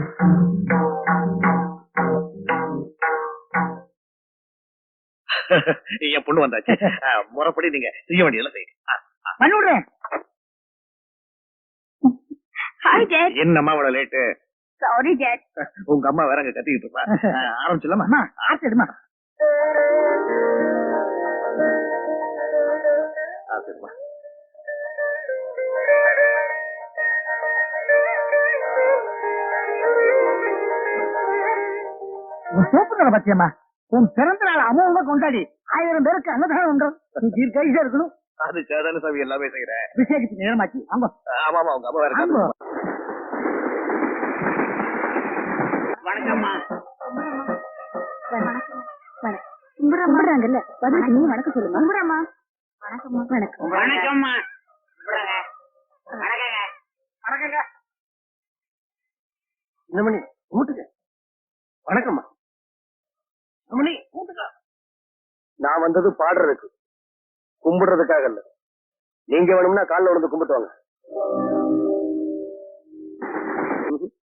என் பொண்ணு வந்தாச்சு. முறைப்படி நீங்க செய்ய வேண்டியதெல்லாம் செய்யுங்க. பண்ணி விடுறேன் ஹாய் டேட் என்னம்மா இவ்வளவு லேட்டு சாரி டேட் உங்க அம்மா வேற அங்க கத்திக்கிட்டு இருப்பா ஆரம்பிச்சிடலாமா? ஆரம்பிச்சிடுமா? சூப்பர் பத்தியம்மா. உன் பிறந்த நாள் அமௌங்க கொண்டாடி ஆயிரம் பேருக்கு அன்னதானம் உண்டு. நீ தீர்க்கையா இருக்கணும். அதுக்காக தானே சாமி எல்லாமே செய்யறேன் விசேஷத்துக்கு நேரமாச்சு ஆமா ஆமா உங்க அம்மா கத்திட்டு வணக்கம்மா. கும்பிடுறாங்கல்ல. பதிலுக்கு நீ வணக்கம். சொல்லுமா. கும்பிடுறமா வணக்கம்மா. வணக்கம். வணக்கம்மா. வணக்கங்க. இந்த மணி? கூட்டுங்க வணக்கம்மா. மணி கூட்டுங்க நான் வந்தது பாடுறதுக்கு. கும்பிடுறதுக்காக இல்ல. நீங்க வேணும்னா கால்ல விழுந்து கும்பிட்டு வாங்க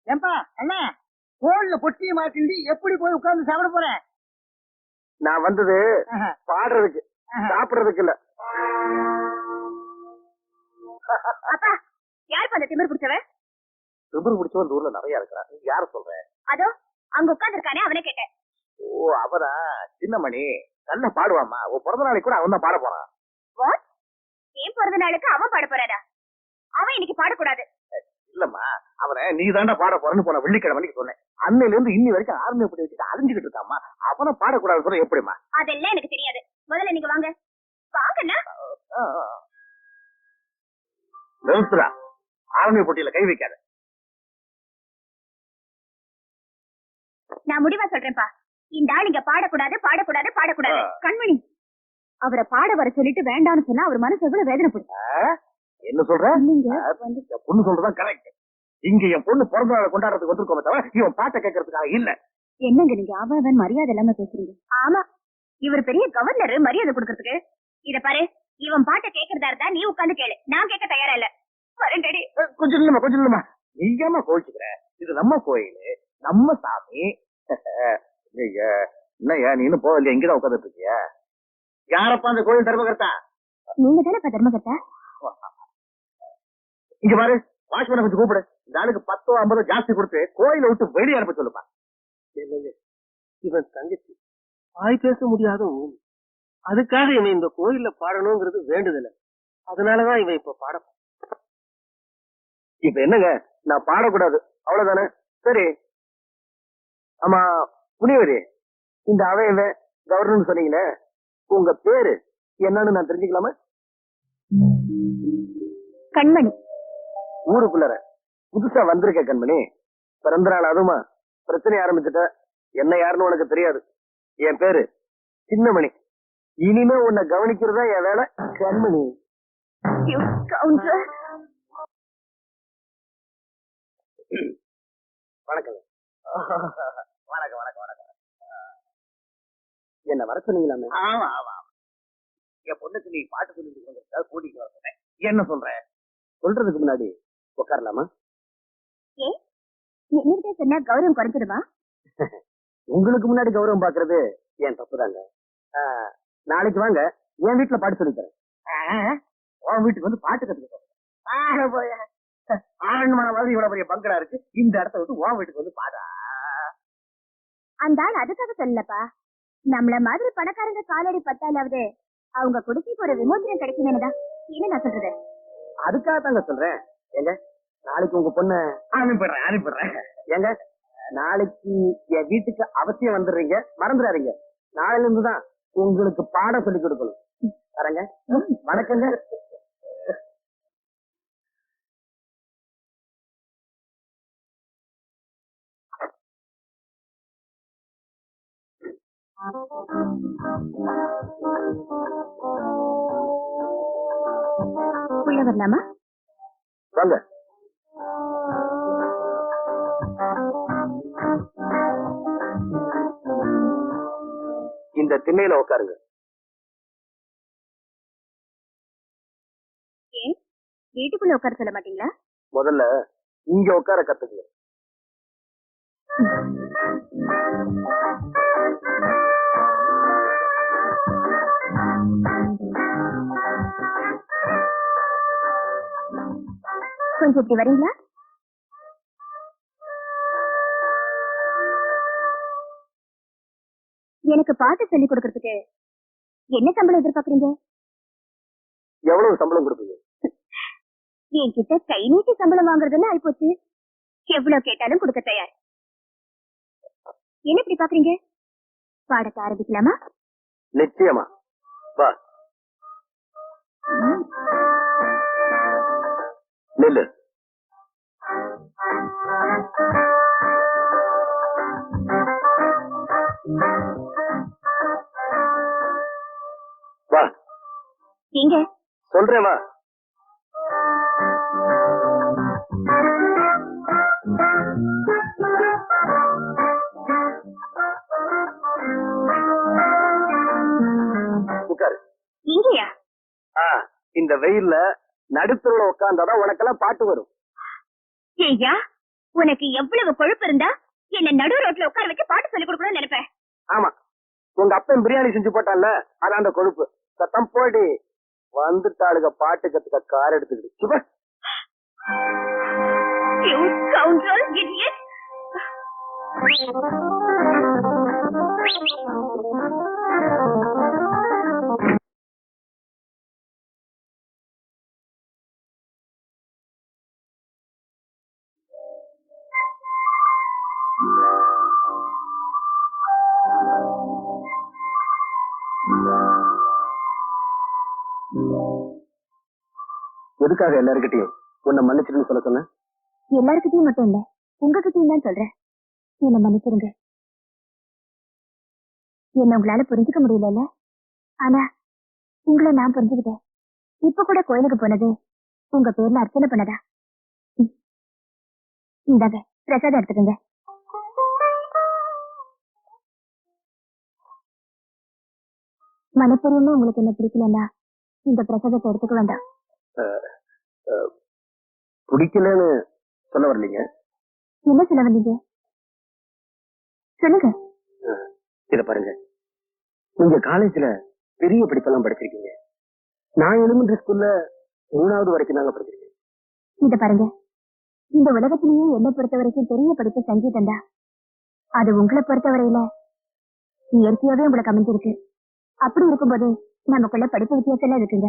ஏன்பா அண்ணா போன்ல பொட்டியை மாட்டிண்டு எப்படி போய் உட்கார்ந்து சாப்பிட போறேன்? நான் வந்தது பாடுறதுக்கு. சாப்பிடுறதுக்கு இல்ல. அப்பா யார் அந்த திமிர் பிடிச்சவன்? திமிரு பிடிச்சவன் இந்த ஊர்ல நிறைய இருக்கிறான் நீ யார சொல்ற? அதோ அங்க உட்கார்ந்திருக்கானே அவனே கேட்டேன். ஓ அவதான் சின்னமணி நல்லா பாடுவாமா உன் பிறந்த நாளைக்கு கூட அவன் தான் பாட போறான். வாட் ஏன் பிறந்த நாளுக்கு அவன் பாட போறானா? அவன் இன்னைக்கு பாடக்கூடாது. இல்லம்மா அவனை நீ தாண்டா பாட போறேன்னு போன வெள்ளிக்கிழமை அன்னைக்கு சொன்னேன். அன்னையில இருந்து இன்னி வரைக்கும் ஆர்மி எப்படி வச்சுட்டு அழிஞ்சுக்கிட்டு இருக்காமா அவனை பாடக்கூடாது சொல்ல எப்படிமா அதெல்லாம் எனக்கு தெரியாது. முதல்ல நீங்க வாங்க. வாங்கண்ணா. நிறுத்துறா ஆர்மி போட்டியில கை வைக்காத. நான் முடிவா சொல்றேன்ப்பா. இந்த ஆள் இங்க பாடக்கூடாது பாடக்கூடாது பாடக்கூடாது. கண்மணி அவரை பாட வர சொல்லிட்டு வேண்டாம்னு சொன்னா அவர் மனசு எவ்வளவு வேதனைப்படும் என்ன சொல்ற? நீங்க பொண்ணு சொல்றதுதான் கரெக்ட் இங்க என் பொண்ணு பிறந்த நாளை கொண்டாடுறதுக்கு வந்திருக்கோமே தவிர இவன் பாட்டை கேட்கறதுக்காக இல்ல. என்னங்க நீங்க அவன் மரியாதை இல்லாம பேசுறீங்க? ஆமா. இவர் பெரிய கவர்னர் மரியாதை கொடுக்கறதுக்கு. இத பாரு இவன் பாட்டை கேக்குறதா இருந்தா நீ உட்கார்ந்து கேளு. நான் கேட்க தயாரா இல்ல. கொஞ்சம் இல்லம்மா கொஞ்சம் இல்லம்மா நீயாம கோவிச்சுக்கிற? இது நம்ம கோயில் நம்ம சாமி ஐயா, என்னய்யா நீ இன்னும் போகலையா? இங்கதான் உட்காந்துட்டு இருக்கியா யாரப்பா அந்த கோயில் தர்மகர்த்தா? நீங்க தானே தர்மகத்தா இங்க பாரு வாட்ச்மேனை கொஞ்சம் கூப்பிடு. இந்த ஆளுக்கு பத்தோ ஐம்பதோ ஜாஸ்தி கொடுத்து கோயிலை விட்டு வெளியே அனுப்ப சொல்லுப்பா. இவன் தங்கச்சி. வாய் பேச முடியாத ஊமி அதுக்காக இவன் இந்த கோயில்ல பாடணுங்கிறது வேண்டுதல. அதனாலதான் இவன் இப்ப பாட இப்ப என்னங்க? நான் பாடக்கூடாது. அவ்வளவுதானே? சரி. ஆமா புனிவரி இந்த அவையவ கவர்னர் சொன்னீங்களே உங்க பேரு என்னன்னு நான் தெரிஞ்சுக்கலாமா? கண்மணி ஊருக்குள்ளற புதுசா வந்திருக்க கண்மணி. பிறந்த நாள் அதுமா பிரச்சனை ஆரம்பிச்சுட்ட என்ன யாருன்னு உனக்கு தெரியாது. என் பேரு சின்னமணி. இனிமே உன்னை கவனிக்கிறதா என் வேலை கண்மணி. வணக்கம் வணக்கம் வணக்கம் என்ன வர சொன்னீங்களாமே? ஆமா ஆமா ஆமா. என் பொண்ணுக்கு நீ பாட்டு சொல்லிட்டு கூட்டிட்டு வர சொன்னேன். என்ன சொல்ற? சொல்றதுக்கு முன்னாடி உட்காரலாமா ஏன் நீ நீங்க சொன்னா கௌரவம் குறைஞ்சிடுமா? உங்களுக்கு முன்னாடி கௌரவம் பாக்குறது என் தப்பு தாங்க நாளைக்கு வாங்க என் வீட்டுல பாட்டு சொல்லி தரேன். உன் வீட்டுக்கு வந்து பாட்டு கத்துக்க போய் ஆரண்யமான மாதிரி இவ்வளவு பெரிய பங்களா இருக்கு. இந்த இடத்த விட்டு உன் வீட்டுக்கு வந்து பாடா. அந்த ஆள் அதுக்காக சொல்லலப்பா. நம்மள மாதிரி பணக்காரங்க காலடி பத்தாலாவது அவங்க குடிசைக்கு ஒரு விமோசனம் கிடைக்குமேனுதான். என்ன நான் சொல்றது? அதுக்காக தாங்க சொல்றேன். ஏங்க நாளைக்கு உங்க பொண்ண அனுப்பிடுறேன் அனுப்பிடுறேன். ஏங்க நாளைக்கு என் வீட்டுக்கு அவசியம் வந்துடுறீங்க. மறந்துடாதீங்க. நாளையில இருந்து தான் உங்களுக்கு பாடம் சொல்லி கொடுக்கணும். வரேங்க. வணக்கங்க. உள்ள வரலாமா வாங்க. இந்த திண்ணையில உட்காருங்க ஏன்? வீட்டுக்குள்ள உட்கார சொல்ல மாட்டீங்களா? முதல்ல இங்க உட்கார கத்துக்குங்க. கொஞ்சம் இப்படி வரீங்களா? எனக்கு பாட்டு சொல்லி கொடுக்கறதுக்கு என்ன சம்பளம் எதிர்பார்க்கறீங்க? எவ்வளவு சம்பளம் கொடுப்பீங்க? என்கிட்ட கை நீட்டி சம்பளம் வாங்குறதுன்னு ஆயிப்போச்சு. எவ்வளவு கேட்டாலும் கொடுக்க தயார். என்ன இப்படி பாக்குறீங்க? பாடத்தை ஆரம்பிக்கலாமா? நிச்சயமா. வா. நில்லு. வா. எங்க? சொல்றேன் வா. உட்காரு இந்த வெயில்ல நடுத்தருல உட்கார்ந்தாதான் உனக்கெல்லாம் பாட்டு வரும். ஐயா உனக்கு எவ்வளவு கொழுப்பு இருந்தா என்ன நடு ரோட்ல உட்கார வச்சு பாட்டு சொல்லி கொடுக்கணும்னு நினைப்பேன் ஆமா. உங்க அப்பன் பிரியாணி செஞ்சு போட்டான்ல அதான் அந்த கொழுப்பு. சத்தம் போடி. வந்துட்டாளுக பாட்டு கத்துக்க கார் எடுத்துக்கிட்டு. சுப You எதுக்காக எல்லாருக்கிட்டையும் உன்னை மன்னிச்சிருன்னு சொல்ல சொன்ன எல்லாருக்கிட்டையும் மட்டும் இல்ல உங்ககிட்டயும் தான் சொல்றேன். என்ன மன்னிச்சிருங்க. என்ன உங்களால புரிஞ்சுக்க முடியல ஆனா உங்களை நான் புரிஞ்சுக்கிட்டேன். இப்ப கூட கோயிலுக்கு போனது உங்க பேர்ல அர்ச்சனை பண்ணதா. இந்தாங்க பிரசாதம் எடுத்துக்கங்க. மனப்பூர்வமா உங்களுக்கு என்ன பிடிக்கலன்னா இந்த பிரசாதத்தை எடுத்துக்க வேண்டாம். பிடிக்கலன்னு சொல்ல வரலீங்க. என்ன சொல்ல வந்தீங்க? சொல்லுங்க. இத பாருங்க. நீங்க காலேஜ்ல பெரிய படிப்பெல்லாம் படிச்சிருக்கீங்க. நான் எலிமெண்டரி ஸ்கூல்ல மூணாவது வரைக்கும் தாங்க படிச்சிருக்கேன். இத பாருங்க. இந்த உலகத்திலேயே என்னை பொறுத்த வரைக்கும் பெரிய படிப்பு சங்கீதம் தான் அது உங்களை பொறுத்தவரையில இயற்கையாவே உங்களுக்கு அமைஞ்சிருக்கு அப்படி இருக்கும்போது நமக்குள்ள படிப்பு வித்தியாசம் எல்லாம் இருக்குங்க.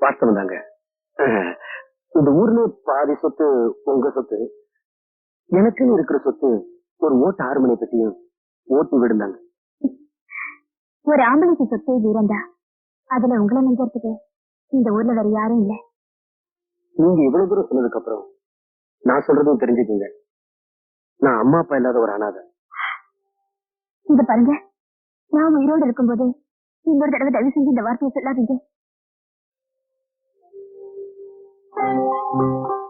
வாஸ்தவம் தாங்க இந்த ஊர்ல பாதி சொத்து உங்க சொத்து எனக்குன்னு இருக்கிற சொத்து ஒரு ஓட்டு ஆறு மணி பெட்டியும் ஓட்டு விடுந்தாங்க. ஒரு ஆம்பளைக்கு சொத்தே வீரந்தா அதுல உங்களை நெஞ்சறதுக்கு இந்த ஊர்ல வேற யாரும் இல்ல. நீங்க இவ்வளவு தூரம் சொன்னதுக்கு அப்புறம் நான் சொல்றதும் தெரிஞ்சுக்கங்க. நான் அம்மா அப்பா இல்லாத ஒரு அனாதை இத பாருங்க. நான் உயிரோடு இருக்கும்போது இன்னொரு தடவை தயவு செஞ்சு இந்த வார்த்தையை சொல்லாதீங்க. thank you